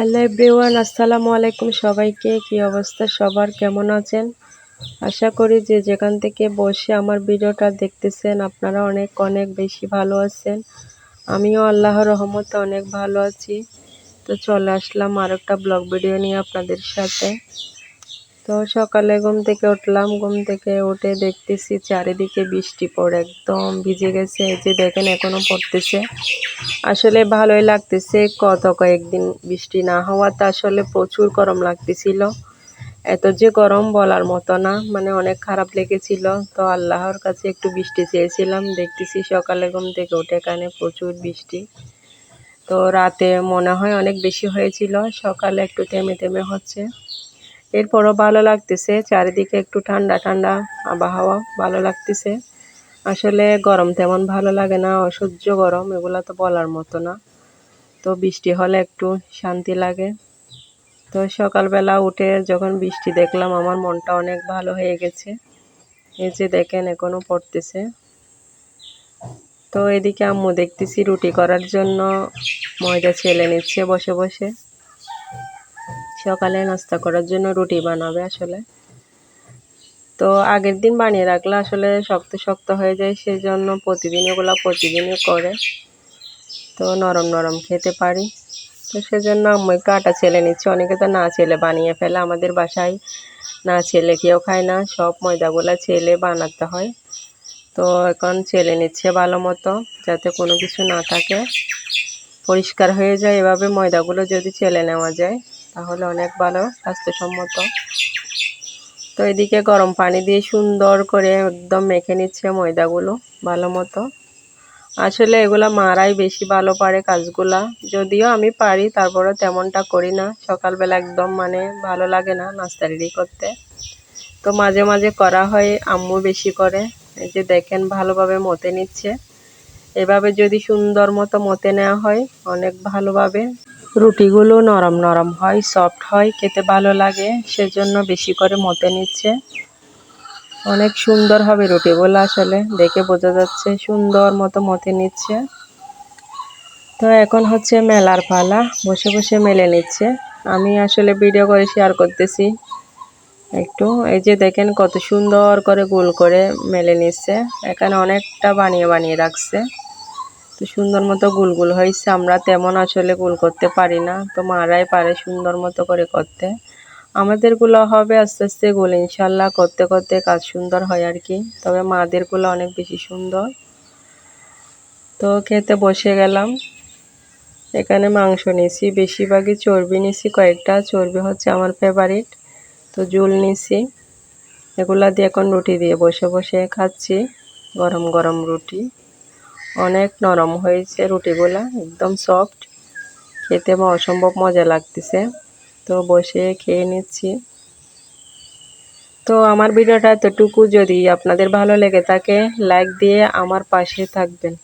Hello everyone, আসসালামু আলাইকুম সবাইকে। কি অবস্থা? সবার কেমন আছেন? আশা করি যে যেখান থেকে বসে আমার ভিডিওটা দেখতেছেন, আপনারা অনেক অনেক বেশি ভালো আছেন। আমিও আল্লাহর রহমতে অনেক ভালো আছি। তো চলে আসলাম আর একটা ব্লগ ভিডিও নিয়ে আপনাদের সাথে। তো সকালে ঘুম থেকে উঠলাম, ঘুম থেকে উঠে দেখতেছি চারিদিকে বৃষ্টি পড়ে, একদম ভিজে গেছে, এই যে দেখেন এখনও পড়তেছে। আসলে ভালোই লাগতেছে, কত কয়েকদিন বৃষ্টি না হওয়াতে আসলে প্রচুর গরম লাগতেছিল। এত যে গরম বলার মতো না মানে অনেক খারাপ লেগেছিল। তো আল্লাহর কাছে একটু বৃষ্টি চেয়েছিলাম, দেখতেছি সকালে ঘুম থেকে উঠে এখানে প্রচুর বৃষ্টি। তো রাতে মনে হয় অনেক বেশি হয়েছিল, সকালে একটু থেমে থেমে হচ্ছে। এরপরও ভালো লাগতেছে, চারিদিকে একটু ঠান্ডা ঠান্ডা আবহাওয়া ভালো লাগতেছে। আসলে গরম তেমন ভালো লাগে না, অসহ্য গরম, এগুলো তো বলার মতো না। তো বৃষ্টি হলে একটু শান্তি লাগে। তো সকালবেলা উঠে যখন বৃষ্টি দেখলাম, আমার মনটা অনেক ভালো হয়ে গেছে। এই যে দেখেন, এখনও পড়তেছে। তো এদিকে আম্মু দেখতেছি রুটি করার জন্য ময়দা ছেলে নিচ্ছে বসে বসে। সকালে নাস্তা করার জন্য রুটি বানাবে আসলে। তো আগের দিন বানিয়ে রাখলে আসলে শক্ত শক্ত হয়ে যায় সেই জন্য প্রতিদিন এগুলো প্রতিদিনই করে। তো নরম নরম খেতে পারি। তো সেজন্য আম্মু একটু আটা ছেলে নিচ্ছে, অনেকে তো না ছেলে বানিয়ে ফেলে, আমাদের বাসায় না ছেলে কেউ খায় না, সব ময়দাগুলো ছেলে বানাতে হয়। তো এখন ছেলে নিচ্ছে ভালো মতো, যাতে কোনো কিছু না থাকে, পরিষ্কার হয়ে যায়। এভাবে ময়দাগুলো যদি ছেলে নেওয়া যায় তাহলে অনেক ভালো, স্বাস্থ্যসম্মত। তো এদিকে গরম পানি দিয়ে সুন্দর করে একদম মেখে নিচ্ছে ময়দাগুলো, ভালো মতো। আসলে এগুলা মারাই বেশি ভালো পারে কাজগুলা। যদিও আমি পারি তারপরে তেমনটা করি না। সকালবেলা একদম মানে ভালো লাগে না নাস্তা রেডি করতে। তো মাঝে মাঝে করা হয়, আম্মু বেশি করে। এই যে দেখেন, ভালোভাবে মতে নিচ্ছে। এভাবে যদি সুন্দর মতো মতে নেওয়া হয়, অনেক ভালোভাবে রুটিগুলো নরম নরম হয় সফট হয়, খেতে ভালো লাগে, সেজন্য বেশি করে মতে নিচ্ছে। অনেক সুন্দর হবে রুটিগুলো আসলে, দেখে বোঝা যাচ্ছে সুন্দর মতো মতে নিচ্ছে। তো এখন হচ্ছে মেলার পালা, বসে বসে মেলে নিচ্ছে। আমি আসলে ভিডিও করে শেয়ার করতেছি। একটু, এই যে দেখেন কত সুন্দর করে গোল করে মেলে নিচ্ছে। এখানে অনেকটা বানিয়ে বানিয়ে রাখছে। সুন্দর মতো গুল গুল হয়েছে, আমরা তেমন আসলে গুল করতে পারি না। তো মারাই পারে সুন্দর মতো করে করতে। আমাদেরগুলো হবে আস্তে আস্তে গোল, ইনশাল্লাহ করতে করতে কাজ সুন্দর হয় আর কি। তবে মাদেরগুলো অনেক বেশি সুন্দর। তো খেতে বসে গেলাম। এখানে মাংস নিছি বেশিরভাগই চর্বি নিছি কয়েকটা চর্বি হচ্ছে আমার ফেভারিট তো জুল নিছি এগুলা দিয়ে এখন রুটি দিয়ে বসে বসে খাচ্ছি, গরম গরম রুটি। অনেক নরম হয়েছে রুটিগুলা, একদম সফট খেতে অসম্ভব মজা লাগতেছে। তো বসে খেয়ে নিচ্ছি। তো আমার ভিডিওটা এতটুকু। যদি আপনাদের ভালো লেগে থাকে লাইক দিয়ে আমার পাশে থাকবেন।